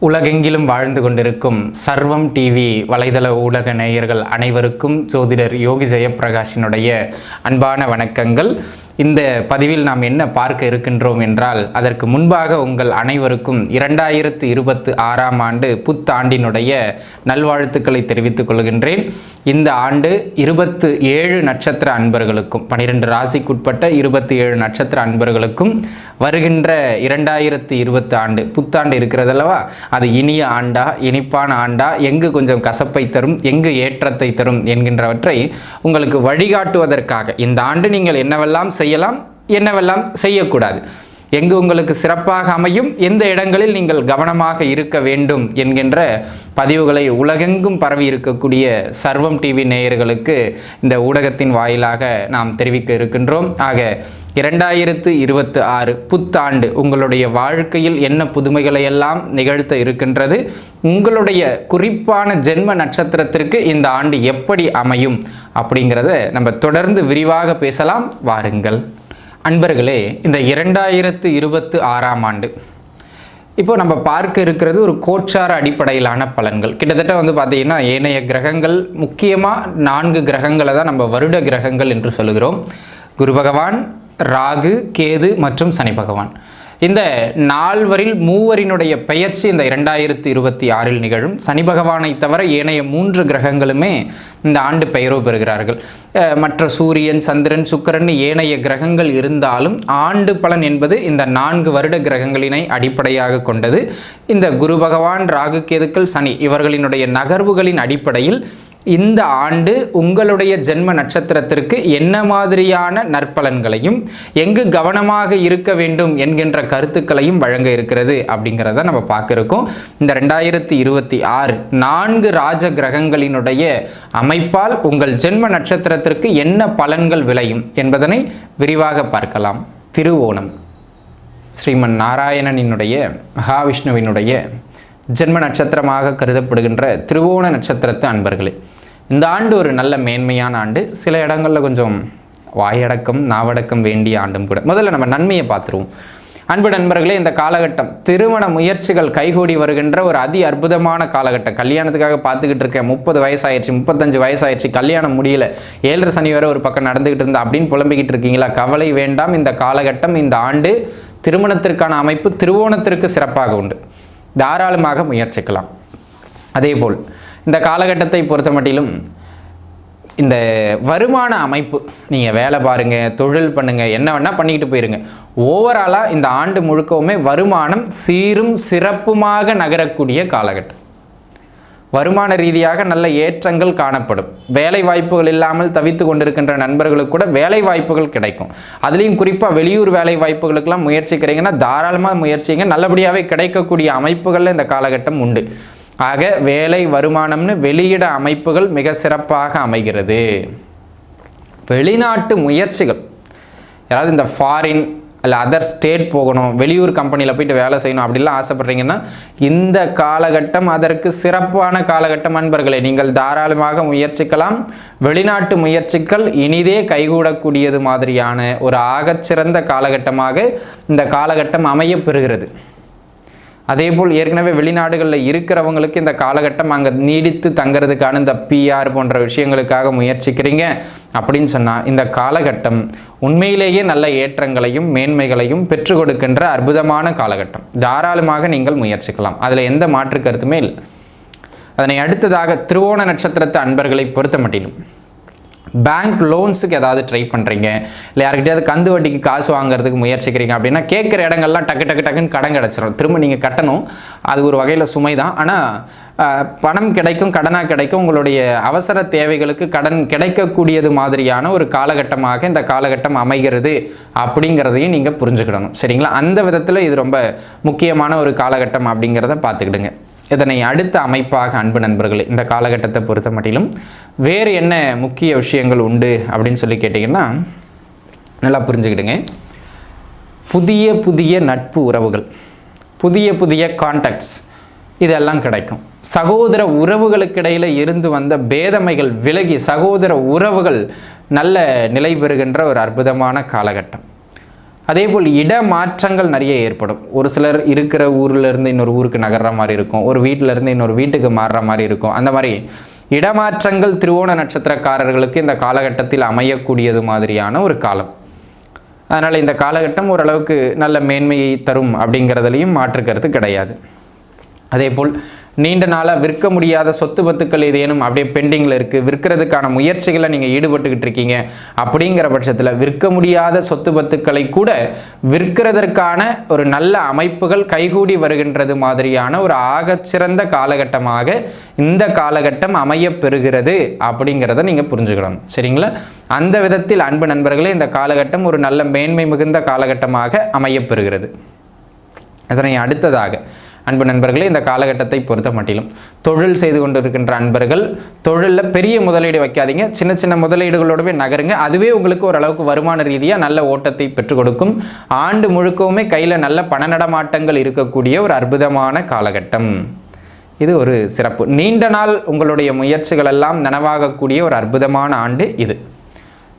உலகெங்கிலும் வாழ்ந்து கொண்டிருக்கும் சர்வம் டிவி வலைதள ஊடக நேயர்கள் அனைவருக்கும் ஜோதிடர் யோகி ஜெயப்பிரகாஷினுடைய அன்பான வணக்கங்கள். இந்த பதிவில் நாம் என்ன பார்க்க இருக்கின்றோம் என்றால் அதற்கு முன்பாக உங்கள் அனைவருக்கும் இரண்டாயிரத்து இருபத்து ஆறாம் ஆண்டு புத்தாண்டினுடைய நல்வாழ்த்துக்களை தெரிவித்துக் கொள்கின்றேன். இந்த ஆண்டு இருபத்து ஏழு நட்சத்திர அன்பர்களுக்கும் பனிரெண்டு ராசிக்குட்பட்ட இருபத்தி ஏழு நட்சத்திர அன்பர்களுக்கும் வருகின்ற இரண்டாயிரத்து இருபத்து ஆண்டு புத்தாண்டு இருக்கிறதல்லவா? அது இனிய ஆண்டா இனிப்பான ஆண்டா எங்கு கொஞ்சம் கசப்பை தரும் எங்கு ஏற்றத்தை தரும் என்கின்றவற்றை உங்களுக்கு வழிகாட்டுவதற்காக இந்த ஆண்டு நீங்கள் என்னவெல்லாம் செய்யலாம் என்னவெல்லாம் செய்யக்கூடாது? எங்கு உங்களுக்கு சிறப்பாக அமையும் எந்த இடங்களில் நீங்கள் கவனமாக இருக்க வேண்டும் என்கின்ற பதிவுகளை உலகெங்கும் பரவி இருக்கக்கூடிய சர்வம் டிவி நேயர்களுக்கு இந்த ஊடகத்தின் வாயிலாக நாம் தெரிவிக்க இருக்கின்றோம். ஆக இரண்டாயிரத்து இருபத்து ஆறு புத்தாண்டு உங்களுடைய வாழ்க்கையில் என்ன புதுமைகளை எல்லாம் நிகழ்த்த இருக்கின்றது உங்களுடைய குறிப்பான ஜென்ம நட்சத்திரத்திற்கு இந்த ஆண்டு எப்படி அமையும் அப்படிங்கிறத நம்ம தொடர்ந்து விரிவாக பேசலாம். வாருங்கள். அன்பர்களே இந்த இரண்டாயிரத்து இருபத்து ஆறாம் ஆண்டு. இப்போ நம்ம பார்க்க இருக்கிறது ஒரு கோச்சார அடிப்படையிலான பலன்கள். கிட்டத்தட்ட வந்து பார்த்தீங்கன்னா ஏனைய கிரகங்கள் முக்கியமாக நான்கு கிரகங்களை தான் நம்ம வருட கிரகங்கள் என்று சொல்லுகிறோம். குரு பகவான் ராகு கேது மற்றும் சனி பகவான். இந்த நால்வரில் மூவரினுடைய பெயர்ச்சி இந்த இரண்டாயிரத்தி இருபத்தி ஆறில் நிகழும். சனி பகவானை தவிர ஏனைய மூன்று கிரகங்களுமே இந்த ஆண்டு பெயரோ பெறுகிறார்கள். மற்ற சூரியன் சந்திரன் சுக்கிரன் ஏனைய கிரகங்கள் இருந்தாலும் ஆண்டு பலன் என்பது இந்த நான்கு வருட கிரகங்களினை அடிப்படையாக கொண்டது. இந்த குரு பகவான் ராகு கேதுக்கள் சனி இவர்களினுடைய நகர்வுகளின் அடிப்படையில் இந்த ஆண்டு உங்களுடைய ஜென்ம நட்சத்திரத்திற்கு என்ன மாதிரியான நற்பலன்களையும் எங்கு கவனமாக இருக்க வேண்டும் என்கின்ற கருத்துக்களையும் வழங்க இருக்கிறது அப்படிங்கிறத நம்ம பார்க்க இருக்கோம் இந்த ரெண்டாயிரத்தி இருபத்தி ஆறு நான்கு ராஜ கிரகங்களினுடைய அமைப்பால் உங்கள் ஜென்ம நட்சத்திரத்திற்கு என்ன பலன்கள் விளையும் என்பதனை விரிவாக பார்க்கலாம். திருவோணம். ஸ்ரீமன் நாராயணனினுடைய மகாவிஷ்ணுவினுடைய ஜென்ம நட்சத்திரமாக கருதப்படுகின்ற திருவோண நட்சத்திரத்து அன்பர்களே இந்த ஆண்டு ஒரு நல்ல மேன்மையான ஆண்டு. சில இடங்களில் கொஞ்சம் வாயடக்கம் நாவடக்கம் வேண்டிய ஆண்டும் கூட. முதல்ல நம்ம நன்மையை பார்த்துருவோம். அன்பு நண்பர்களே இந்த காலகட்டம் திருமண முயற்சிகள் கைகூடி வருகின்ற ஒரு அதி அற்புதமான காலகட்டம். கல்யாணத்துக்காக பார்த்துக்கிட்டு இருக்கேன் முப்பது வயசாயிடுச்சு முப்பத்தஞ்சு வயசாயிடுச்சு கல்யாணம் முடியல. ஏழரை சனி வரை ஒரு பக்கம் நடந்துக்கிட்டு இருந்தா அப்படின்னு புலம்பிக்கிட்டு இருக்கீங்களா? கவலை வேண்டாம். இந்த காலகட்டம் இந்த ஆண்டு திருமணத்திற்கான அமைப்பு திருவோணத்திற்கு சிறப்பாக உண்டு. தாராளமாக முயற்சிக்கலாம். அதேபோல் இந்த காலகட்டத்தை பொறுத்த மட்டிலும் இந்த வருமான அமைப்பு நீங்கள் வேலை பாருங்கள் தொழில் பண்ணுங்கள் என்ன வேணால் பண்ணிக்கிட்டு போயிருங்க. ஓவராலாக இந்த ஆண்டு முழுக்கவுமே வருமானம் சீரும் சிறப்புமாக நகரக்கூடிய காலகட்டம். வருமான ரீதியாக நல்ல ஏற்றங்கள் காணப்படும். வேலை வாய்ப்புகள் இல்லாமல் தவித்து கொண்டிருக்கின்ற நண்பர்களுக்கு கூட வேலை வாய்ப்புகள் கிடைக்கும். அதுலேயும் குறிப்பாக வெளியூர் வேலை வாய்ப்புகளுக்கெல்லாம் முயற்சிக்கிறீங்கன்னா தாராளமாக முயற்சிங்க. நல்லபடியாகவே கிடைக்கக்கூடிய அமைப்புகளில் இந்த காலகட்டம் உண்டு. ஆக வேலை வருமானம்னு வெளியிட அமைப்புகள் மிக சிறப்பாக அமைகிறது. வெளிநாட்டு முயற்சிகள். யாராவது இந்த ஃபாரின் இல்லை அதர் ஸ்டேட் போகணும் வெளியூர் கம்பெனியில் போயிட்டு வேலை செய்யணும் அப்படிலாம் ஆசைப்பட்றீங்கன்னா இந்த காலகட்டம் அதற்கு சிறப்பான காலகட்டம் அன்பர்களே. நீங்கள் தாராளமாக முயற்சிக்கலாம். வெளிநாட்டு முயற்சிகள் இனிதே கைகூடக்கூடியது மாதிரியான ஒரு ஆகச்சிறந்த காலகட்டமாக இந்த காலகட்டம் அமைய அதே அதேபோல் ஏற்கனவே வெளிநாடுகளில் இருக்கிறவங்களுக்கு இந்த காலகட்டம் அங்கே நீடித்து தங்கிறதுக்கான இந்த பிஆர் போன்ற விஷயங்களுக்காக முயற்சிக்கிறீங்க அப்படின்னு சொன்னால் இந்த காலகட்டம் உண்மையிலேயே நல்ல ஏற்றங்களையும் மேன்மைகளையும் பெற்று கொடுக்கின்ற அற்புதமான காலகட்டம். தாராளமாக நீங்கள் முயற்சிக்கலாம். அதில் எந்த மாற்று கருத்துமே இல்லை. அதனை அடுத்ததாக திருவோண நட்சத்திரத்து அன்பர்களை பொறுத்த மட்டிலும் பேங்க் லோன்ஸுக்கு ஏதாவது ட்ரை பண்ணுறீங்க இல்லை யாருக்கிட்டையாவது கந்து வட்டிக்கு காசு வாங்குறதுக்கு முயற்சிக்கிறீங்க அப்படின்னா கேட்குற இடங்கள்லாம் டக்கு டக்கு டக்குன்னு கடன் கிடச்சிரும். திரும்ப நீங்கள் கட்டணும். அது ஒரு வகையில் சுமை தான். ஆனால் பணம் கிடைக்கும் கடனாக கிடைக்கும் உங்களுடைய அவசர தேவைகளுக்கு கடன் கிடைக்கக்கூடியது மாதிரியான ஒரு காலகட்டமாக இந்த காலகட்டம் அமைகிறது அப்படிங்கிறதையும் நீங்கள் புரிஞ்சுக்கிடணும். சரிங்களா? அந்த விதத்தில் இது ரொம்ப முக்கியமான ஒரு காலகட்டம் அப்படிங்கிறத பார்த்துக்கிடுங்க. இதனை அடுத்த அமைப்பாக அன்பு நண்பர்களே இந்த காலகட்டத்தை பொறுத்த மட்டிலும் வேறு என்ன முக்கிய விஷயங்கள் உண்டு அப்படின்னு சொல்லி கேட்டிங்கன்னா நல்லா புரிஞ்சுக்கிடுங்க. புதிய புதிய நட்பு உறவுகள் புதிய புதிய கான்டாக்ட்ஸ் இதெல்லாம் கிடைக்கும். சகோதர உறவுகளுக்கிடையில் இருந்து வந்த பேதமைகள் விலகி சகோதர உறவுகள் நல்ல நிலை பெறுகின்ற ஒரு அற்புதமான காலகட்டம். அதே போல் இடமாற்றங்கள் நிறைய ஏற்படும். ஒரு சிலர் இருக்கிற ஊர்லேருந்து இன்னொரு ஊருக்கு நகர்ற மாதிரி இருக்கும். ஒரு வீட்டிலேருந்து இன்னொரு வீட்டுக்கு மாறுற மாதிரி இருக்கும். அந்த மாதிரி இடமாற்றங்கள் திருவோண நட்சத்திரக்காரர்களுக்கு இந்த காலகட்டத்தில் அமையக்கூடியது மாதிரியான ஒரு காலம். அதனால் இந்த காலகட்டம் ஓரளவுக்கு நல்ல மேன்மையை தரும் அப்படிங்கிறதுலையும் மாற்று கருத்து கிடையாது. அதேபோல் நீண்ட நாளாக விற்க முடியாத சொத்து பத்துக்கள் ஏதேனும் அப்படியே பெண்டிங்கில் இருக்குது விற்கிறதுக்கான முயற்சிகளை நீங்கள் ஈடுபட்டுக்கிட்டு இருக்கீங்க. அப்படிங்கிற பட்சத்தில் விற்க முடியாத சொத்து பத்துக்களை கூட விற்கிறதற்கான ஒரு நல்ல அமைப்புகள் கைகூடி வருகின்றது மாதிரியான ஒரு ஆகச்சிறந்த காலகட்டமாக இந்த காலகட்டம் அமையப்பெறுகிறது அப்படிங்கிறத நீங்கள் புரிஞ்சுக்கணும். சரிங்களா? அந்த விதத்தில் அன்பு நண்பர்களே இந்த காலகட்டம் ஒரு நல்ல மேன்மை மிகுந்த காலகட்டமாக அமையப்பெறுகிறது இதனை அதனை அடுத்ததாக அன்பு நண்பர்களே இந்த காலகட்டத்தை பொறுத்த மட்டிலும் தொழில் செய்து கொண்டிருக்கின்ற அன்பர்கள் தொழிலில் பெரிய முதலீடு வைக்காதீங்க. சின்ன சின்ன முதலீடுகளோடவே நகருங்க. அதுவே உங்களுக்கு ஓரளவுக்கு வருமான ரீதியாக நல்ல ஓட்டத்தை பெற்றுக் கொடுக்கும். ஆண்டு முழுக்கவுமே கையில் நல்ல பண நடமாட்டங்கள் இருக்கக்கூடிய ஒரு அற்புதமான காலகட்டம். இது ஒரு சிறப்பு. நீண்ட நாள் உங்களுடைய முயற்சிகள் எல்லாம் நனவாகக்கூடிய ஒரு அற்புதமான ஆண்டு இது.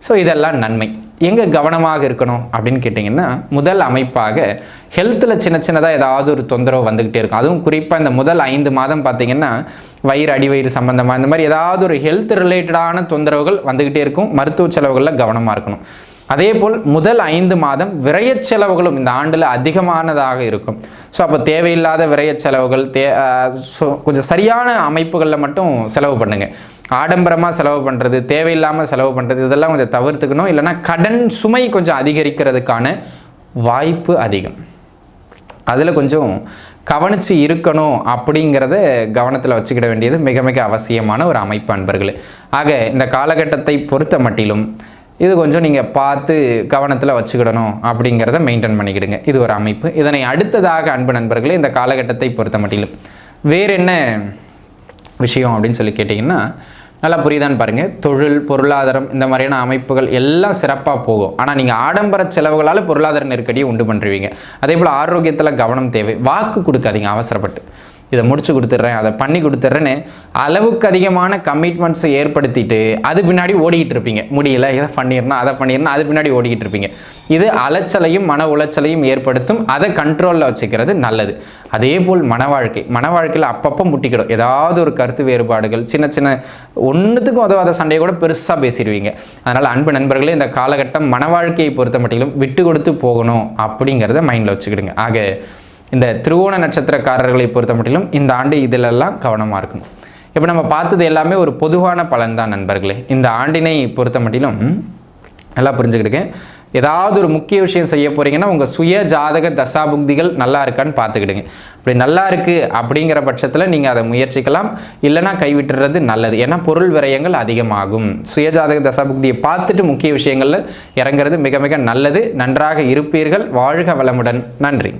ஸோ இதெல்லாம் நன்மை. எங்கே கவனமாக இருக்கணும் அப்படின்னு கேட்டிங்கன்னா முதல் அமைப்பாக ஹெல்த்தில் சின்ன சின்னதாக ஏதாவது ஒரு தொந்தரவு வந்துக்கிட்டே இருக்கும். அதுவும் குறிப்பாக இந்த முதல் ஐந்து மாதம் பார்த்தீங்கன்னா வயிறு அடிவயிறு சம்மந்தமாக இந்த மாதிரி ஏதாவது ஒரு ஹெல்த் ரிலேட்டடான தொந்தரவுகள் வந்துக்கிட்டே இருக்கும். மருத்துவ செலவுகளில் கவனமாக இருக்கணும். அதே போல் முதல் ஐந்து மாதம் விரைய செலவுகளும் இந்த ஆண்டில் அதிகமானதாக இருக்கும். ஸோ அப்போ தேவையில்லாத விரைய செலவுகள் தே ஸோ கொஞ்சம் சரியான அமைப்புகளில் மட்டும் செலவு பண்ணுங்கள் ஆடம்பரமாக செலவு பண்ணுறது தேவையில்லாமல் செலவு பண்ணுறது இதெல்லாம் கொஞ்சம் தவிர்த்துக்கணும். இல்லைன்னா கடன் சுமை கொஞ்சம் அதிகரிக்கிறதுக்கான வாய்ப்பு அதிகம். அதில் கொஞ்சம் கவனித்து இருக்கணும் அப்படிங்கிறத கவனத்தில் வச்சுக்கிட வேண்டியது மிக மிக அவசியமான ஒரு அமைப்பு அன்பர்களே. ஆக இந்த காலகட்டத்தை பொறுத்த மட்டிலும் இது கொஞ்சம் நீங்கள் பார்த்து கவனத்தில் வச்சுக்கிடணும் அப்படிங்கிறத மெயின்டைன் பண்ணிக்கிடுங்க. இது ஒரு அமைப்பு. இதனை அடுத்ததாக அன்பு நண்பர்களே இந்த காலகட்டத்தை பொறுத்த மட்டிலும் வேறு என்ன விஷயம் அப்படின்னு சொல்லி கேட்டிங்கன்னா நல்லா புரியுதான்னு பாருங்கள் தொழில் பொருளாதாரம் இந்த மாதிரியான அமைப்புகள் எல்லாம் சிறப்பாக போகும். ஆனால் நீங்கள் ஆடம்பர செலவுகளால் பொருளாதார நெருக்கடியை உண்டு பண்ணுறீங்க அதே போல் ஆரோக்கியத்தில் கவனம் தேவை. வாக்கு கொடுக்காதீங்க அவசரப்பட்டு. இதை முடிச்சு கொடுத்துட்றேன் அதை பண்ணி கொடுத்துட்றேன்னு அளவுக்கு அதிகமான கமிட்மெண்ட்ஸை ஏற்படுத்திட்டு அது பின்னாடி ஓடிக்கிட்டு இருப்பீங்க. முடியல இதை பண்ணிடணும் அதை பண்ணிடணும் அது பின்னாடி ஓடிக்கிட்டு இருப்பீங்க. இது அலைச்சலையும் மன உளைச்சலையும் ஏற்படுத்தும் அதை கண்ட்ரோலில் வச்சுக்கிறது நல்லது. அதே போல் மன வாழ்க்கை. மன வாழ்க்கையில் அப்பப்போ முட்டிக்கிடும். ஏதாவது ஒரு கருத்து வேறுபாடுகள் சின்ன சின்ன ஒன்றுத்துக்கும் உதவாத சண்டையை கூட பெருசாக பேசிடுவீங்க. அதனால் அன்பு நண்பர்களே இந்த காலகட்டம் மன வாழ்க்கையை பொறுத்த மட்டிலும் விட்டு கொடுத்து போகணும் அப்படிங்கிறத மைண்டில் வச்சுக்கிடுங்க. ஆக இந்த திருவோண நட்சத்திரக்காரர்களை பொறுத்த மட்டிலும் இந்த ஆண்டு இதிலெல்லாம் கவனமாக இருக்கணும். இப்போ நம்ம பார்த்தது எல்லாமே ஒரு பொதுவான பலன் தான் நண்பர்களே. இந்த ஆண்டினை பொறுத்த மட்டிலும் நல்லா புரிஞ்சுக்கிட்டுங்க ஏதாவது ஒரு முக்கிய விஷயம் செய்ய போகிறீங்கன்னா உங்கள் சுய ஜாதக தசாபுக்திகள் நல்லா இருக்கான்னு பார்த்துக்கிடுங்க. அப்படி நல்லா இருக்குது அப்படிங்கிற பட்சத்தில் நீங்கள் அதை முயற்சிக்கலாம். இல்லைனா கைவிட்டுறது நல்லது. ஏன்னா பொருள் விரயங்கள் அதிகமாகும். சுய ஜாதக தசாபுக்தியை பார்த்துட்டு முக்கிய விஷயங்களில் இறங்குறது மிக மிக நல்லது. நன்றாக இருப்பீர்கள். வாழ்க வளமுடன். நன்றி.